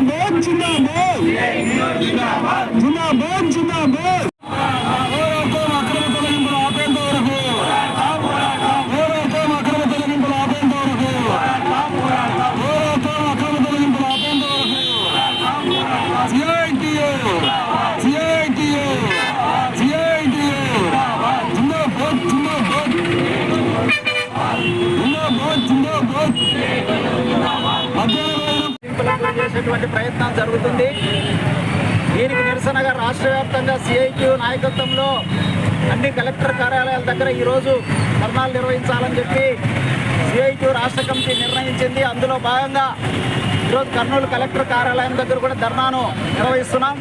जिंदाबाद जिंदाबाद చేసేటువంటి ప్రయత్నం జరుగుతుంది. దీనికి నిరసనగా రాష్ట్ర వ్యాప్తంగా సిఐక్యూ నాయకత్వంలో అన్ని కలెక్టర్ కార్యాలయాల దగ్గర ఈరోజు ధర్నాలు నిర్వహించాలని చెప్పి సిఐక్యూ రాష్ట్ర కమిటీ నిర్ణయించింది. అందులో భాగంగా ఈరోజు కర్నూలు కలెక్టర్ కార్యాలయం దగ్గర కూడా ధర్నాను నిర్వహిస్తున్నాం.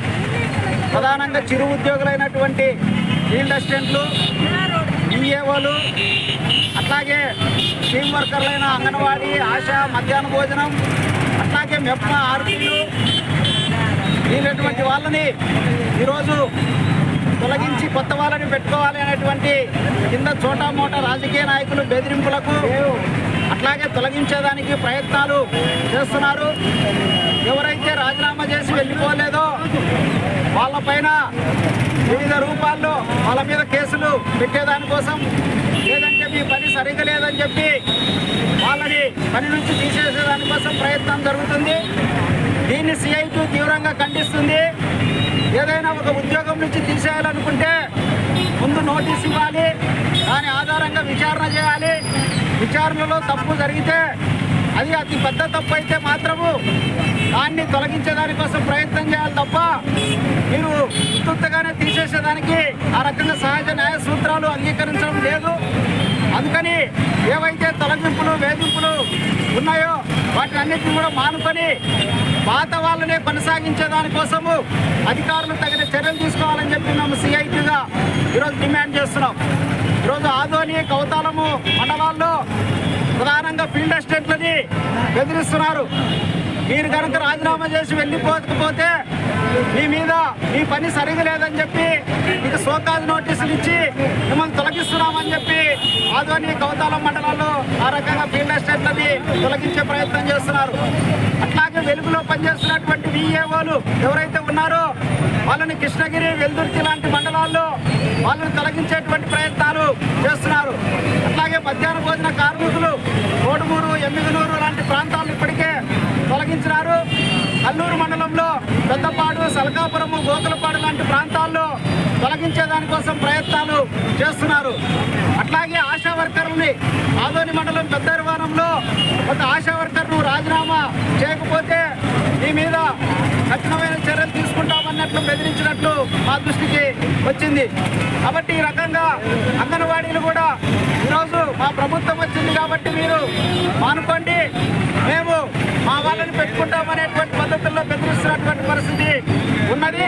ప్రధానంగా చిరు ఉద్యోగులైనటువంటి ఫీల్డ్ అసిస్టెంట్లు ఈఏఓలు అట్లాగే టీం వర్కర్లైన అంగన్వాడీ ఆశ మధ్యాహ్న భోజనం అట్లాగే మెప్ప ఆర్పీలు వీళ్ళటువంటి వాళ్ళని ఈరోజు తొలగించి కొత్త వాళ్ళని పెట్టుకోవాలి అనేటువంటి కింద చోటా మోట రాజకీయ నాయకులు బెదిరింపులకు అట్లాగే తొలగించేదానికి ప్రయత్నాలు చేస్తున్నారు. ఎవరైతే రాజీనామా చేసి వెళ్ళిపోలేదో వాళ్ళపైన వివిధ రూపాల్లో వాళ్ళ మీద కేసులు పెట్టేదానికోసం లేదంటే మీ పని సరిగ్గా లేదని చెప్పి పని నుంచి తీసేసేదానికోసం ప్రయత్నం జరుగుతుంది. దీన్ని సిఐటి తీవ్రంగా ఖండిస్తుంది. ఏదైనా ఒక ఉద్యోగం నుంచి తీసేయాలనుకుంటే ముందు నోటీస్ ఇవ్వాలి. దాని ఆధారంగా విచారణ చేయాలి. విచారణలో తప్పు జరిగితే అది అతి పెద్ద తప్పు అయితే మాత్రము. దాన్ని తొలగించేదానికోసం ప్రయత్నం చేయాలి తప్ప మీరు ఉత్తుగానే తీసేసేదానికి ఆ రకంగా సహజ న్యాయ సూత్రాలు అంగీకరించడం లేదు. అందుకని ఏవైతే తొలగింపులు వేధింపులు ఉన్నాయో వాటిని అన్నింటినీ కూడా మానుకొని పాత వాళ్ళనే కొనసాగించే దానికోసము అధికారులు తగిన చర్యలు తీసుకోవాలని చెప్పి మేము సిఐటీగా ఈరోజు డిమాండ్ చేస్తున్నాం. ఈరోజు ఆదోని కౌతాలము మండలాల్లో ప్రధానంగా ఫీల్డ్ అసిస్టెంట్లని బెదిరిస్తున్నారు. మీరు కనుక రాజీనామా చేసి వెళ్ళిపోకపోతే మీ మీద మీ పని సరిగా లేదని చెప్పి మీకు సోకాజ్ నోటీసులు ఇచ్చి మిమ్మల్ని తొలగిస్తున్నామని చెప్పి ఆదోని కౌతాలం మండలాల్లో ఆ రకంగా ఫీల్డ్ అసిస్టెంట్లని తొలగించే ప్రయత్నం చేస్తున్నారు. అట్లాగే వెలుగులో పనిచేస్తున్నటువంటి విఏఓలు ఎవరైతే ఉన్నారో వాళ్ళని కృష్ణగిరి వెల్దుర్తి లాంటి మండలాల్లో వాళ్ళని తొలగించేటువంటి ప్రయత్నాలు చేస్తున్నారు. అట్లాగే మధ్యాహ్న భోజన కార్మికులు కోడుమూరు ఎమ్మిగనూరు లాంటి ప్రాంతాలు ఇప్పటికే నిర్వహించినారు. అల్లూరు మండలంలో పెద్దపాడు సలకాపురము గోకులపాడు లాంటి ప్రాంతాల్లో తొలగించే దానికోసం ప్రయత్నాలు చేస్తున్నారు. అట్లాగే ఆశా వర్కర్లని ఆదోని మండలం పెద్దరివారంలో కొంత ఆశా వర్కర్ను రాజీనామా చేయకపోతే మీ మీద కఠినమైన చర్యలు తీసుకుంటామన్నట్లు బెదిరించినట్లు మా దృష్టికి వచ్చింది. కాబట్టి ఈ రకంగా అంగన్వాడీలు కూడా ఈరోజు మా ప్రభుత్వం వచ్చింది కాబట్టి మీరు మానుకోండి. వాళ్ళని పెట్టుకుంటామనేటువంటి పద్ధతుల్లో బెదిరిస్తున్నటువంటి పరిస్థితి ఉన్నది.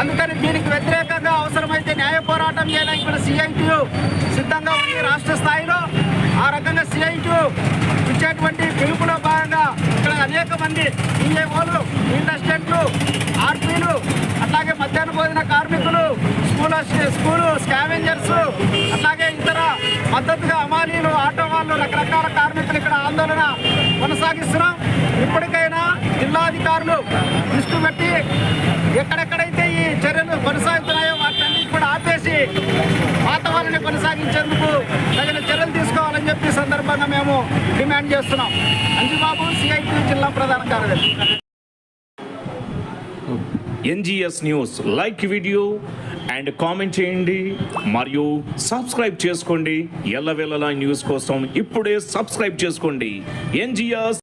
అందుకని దీనికి వ్యతిరేకంగా అవసరమైతే న్యాయ పోరాటం చేయడానికి కూడా సిఐటియు సిద్ధంగా ఉంది రాష్ట్ర స్థాయిలో. ఆ రకంగా సిఐటియు ఇచ్చేటువంటి పిలుపులో భాగంగా ఇక్కడ అనేక మంది ఈఏఓలు ఫీల్డ్ ఆర్పీలు అట్లాగే మధ్యాహ్న భోజన కార్మికులు స్కూల్ స్కూలు స్కావెంజర్స్ అట్లాగే ఇతర మద్దతుగా అమాలీలు ఆటో వాళ్ళు రకరకాల కార్మికులు ఇక్కడ ఆందోళన కొనసాగిస్తున్నాం. ఇప్పటికైనా జిల్లాధికారులు దృష్టి పెట్టి ఎక్కడెక్కడైతే ఈ చర్యలు కొనసాగుతున్నాయో వాటిని కూడా ఆపేసి వాతావరణాన్ని కొనసాగించేందుకు తగిన చర్యలు తీసుకోవాలని చెప్పి సందర్భంగా మేము డిమాండ్ చేస్తున్నాం. అంజుబాబు సిఐటి జిల్లా ప్రధాన కార్యదర్శి. NGS news like video and comment చేయండి మరియు సబ్స్క్రైబ్ చేసుకోండి. ఎల్లవెల్లలా న్యూస్ కోసం ఇప్పుడే సబ్స్క్రైబ్ చేసుకోండి. ఎన్జిఆర్